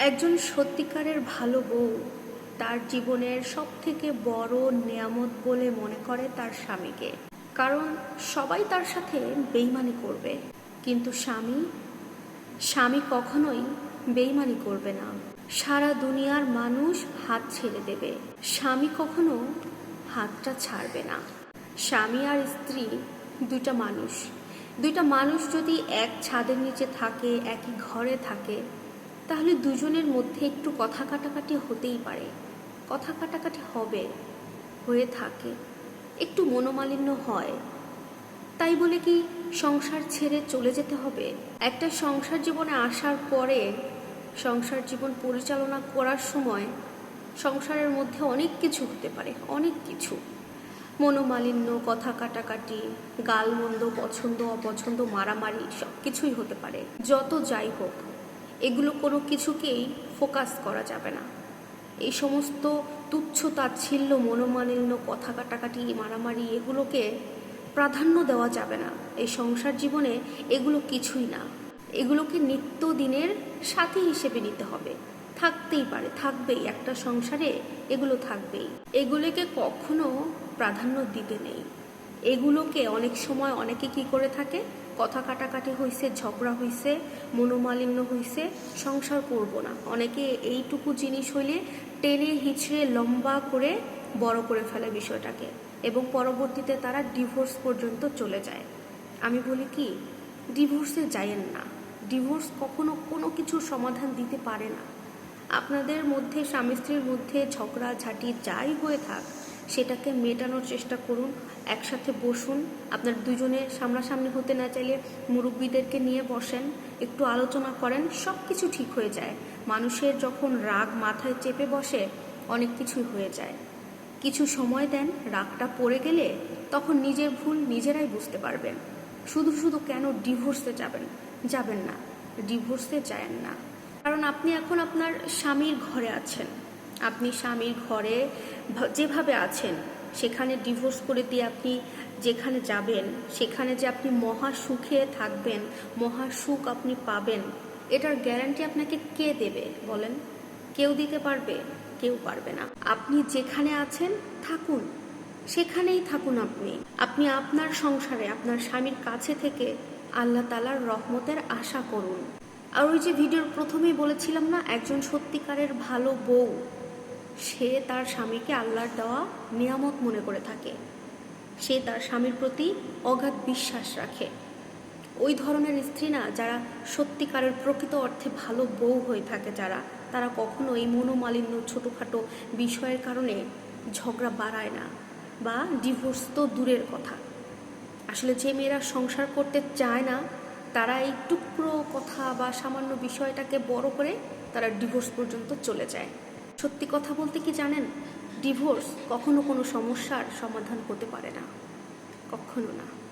একজন সত্যিকারের ভালো বউ তার জীবনের সব থেকে বড় নিয়ামত বলে মনে করে তার স্বামীকে। কারণ সবাই তার সাথে বেইমানি করবে। কিন্তু স্বামী স্বামী কখনোই বেইমানি করবে না। সারা দুনিয়ার মানুষ হাত ছেড়ে দেবে। স্বামী কখনো হাতটা ছাড়বে না। স্বামী আর স্ত্রী দুইটা মানুষ। দুইটা মানুষ যদি এক ছাদের নিচে থাকে, একই ঘরে থাকে তাহলে দুজনের মধ্যে একটু কথা কাটাকাটি হতেই পারে। কথা কাটাকাটি হবে, হয়ে থাকে, একটু মনোমালিন্য হয়। তাই বলে কি সংসার ছেড়ে চলে যেতে হবে? একটা সংসার জীবনে আসার পরে সংসার জীবন পরিচালনা করার সময় সংসারের মধ্যে অনেক কিছু হতে পারে, অনেক কিছু। মনোমালিন্য, কথা কাটাকাটি, গালমন্দ, পছন্দ, অপছন্দ, মারামারি সব কিছুই হতে পারে। যত যাই হোক এগুলো কোনো কিছুকেই ফোকাস করা যাবে না। এই সমস্ত তুচ্ছ তাচ্ছিল্য, মনোমালিন্য, কথা কাটাকাটি, মারামারি এগুলোকে প্রাধান্য দেওয়া যাবে না। এই সংসার জীবনে এগুলো কিছুই না। এগুলোকে নিত্যদিনের সাথী হিসেবে নিতে হবে। থাকতেই পারে, থাকবেই। একটা সংসারে এগুলো থাকবেই। এগুলোকে কখনো প্রাধান্য দিতে নেই। এগুলোকে অনেক সময় অনেকে কি করে থাকে? কথা কাটাকাটি হইছে, ঝগড়া হইছে, মনোমালিন্য হইছে, সংসার করব না। অনেকে এইটুকু জিনিস হইলে টেনে হিচড়ে লম্বা করে বড় করে ফেলে বিষয়টাকে এবং পরবর্তীতে তারা ডিভোর্স পর্যন্ত চলে যায়। আমি বলি কি, ডিভোর্সে যায়েন না। ডিভোর্স কখনো কোনো কিছুর সমাধান দিতে পারে না। আপনাদের মধ্যে স্বামী স্ত্রীর মধ্যে ঝগড়া ঝাঁটি যাই হয়ে থাক সেটাকে মেটানোর চেষ্টা করুন, একসাথে বসুন। আপনার দুজনে সামনাসামনি হতে না চাইলে মুরব্বীদেরকে নিয়ে বসেন, একটু আলোচনা করেন সব কিছু ঠিক হয়ে যায়। মানুষের যখন রাগ মাথায় চেপে বসে, অনেক কিছুই হয়ে যায়। কিছু সময় দেন, রাগটা পড়ে গেলে তখন নিজের ভুল নিজেরাই বুঝতে পারবেন। শুধু শুধু কেন ডিভোর্সে যাবেন? যাবেন না, ডিভোর্সে যায়েন না। কারণ আপনি এখন আপনার স্বামীর ঘরে আছেন। আপনি স্বামীর ঘরে যেভাবে আছেন, সেখানে ডিভোর্স করে দিয়ে আপনি যেখানে যাবেন, সেখানে যে আপনি মহা সুখে থাকবেন, মহা সুখ আপনি পাবেন, এটার গ্যারান্টি আপনাকে কে দেবে বলেন? কেউ দিতে পারবে, কেউ পারবে না। আপনি যেখানে আছেন, থাকুন। সেখানেই থাকুন আপনি। আপনি আপনার সংসারে, আপনার স্বামীর কাছে থেকে আল্লাহ তালার রহমতের আশা করুন। আর ওই যে ভিডিওর প্রথমেই বলেছিলাম না, একজন সত্যিকারের ভালো বউ। সে তার স্বামীকে আল্লাহর দেওয়া নিয়ামত মনে করে থাকে। সে তার স্বামীর প্রতি অগাধ বিশ্বাস রাখে। ওই ধরনের স্ত্রী না, যারা সত্যিকারের প্রকৃত অর্থে ভালো বউ হয়ে থাকে যারা, তারা কখনো এই মনোমালিন্য ছোটোখাটো বিষয়ের কারণে ঝগড়া বাড়ায় না বা ডিভোর্স তো দূরের কথা। আসলে যে মেয়েরা সংসার করতে চায় না, তারা এই টুকরো কথা বা সামান্য বিষয়টাকে বড় করে তারা ডিভোর্স পর্যন্ত চলে যায়। সত্যি কথা বলতে কি জানেন? ডিভোর্স কখনো কোনো সমস্যার সমাধান হতে পারে না। কখনো না।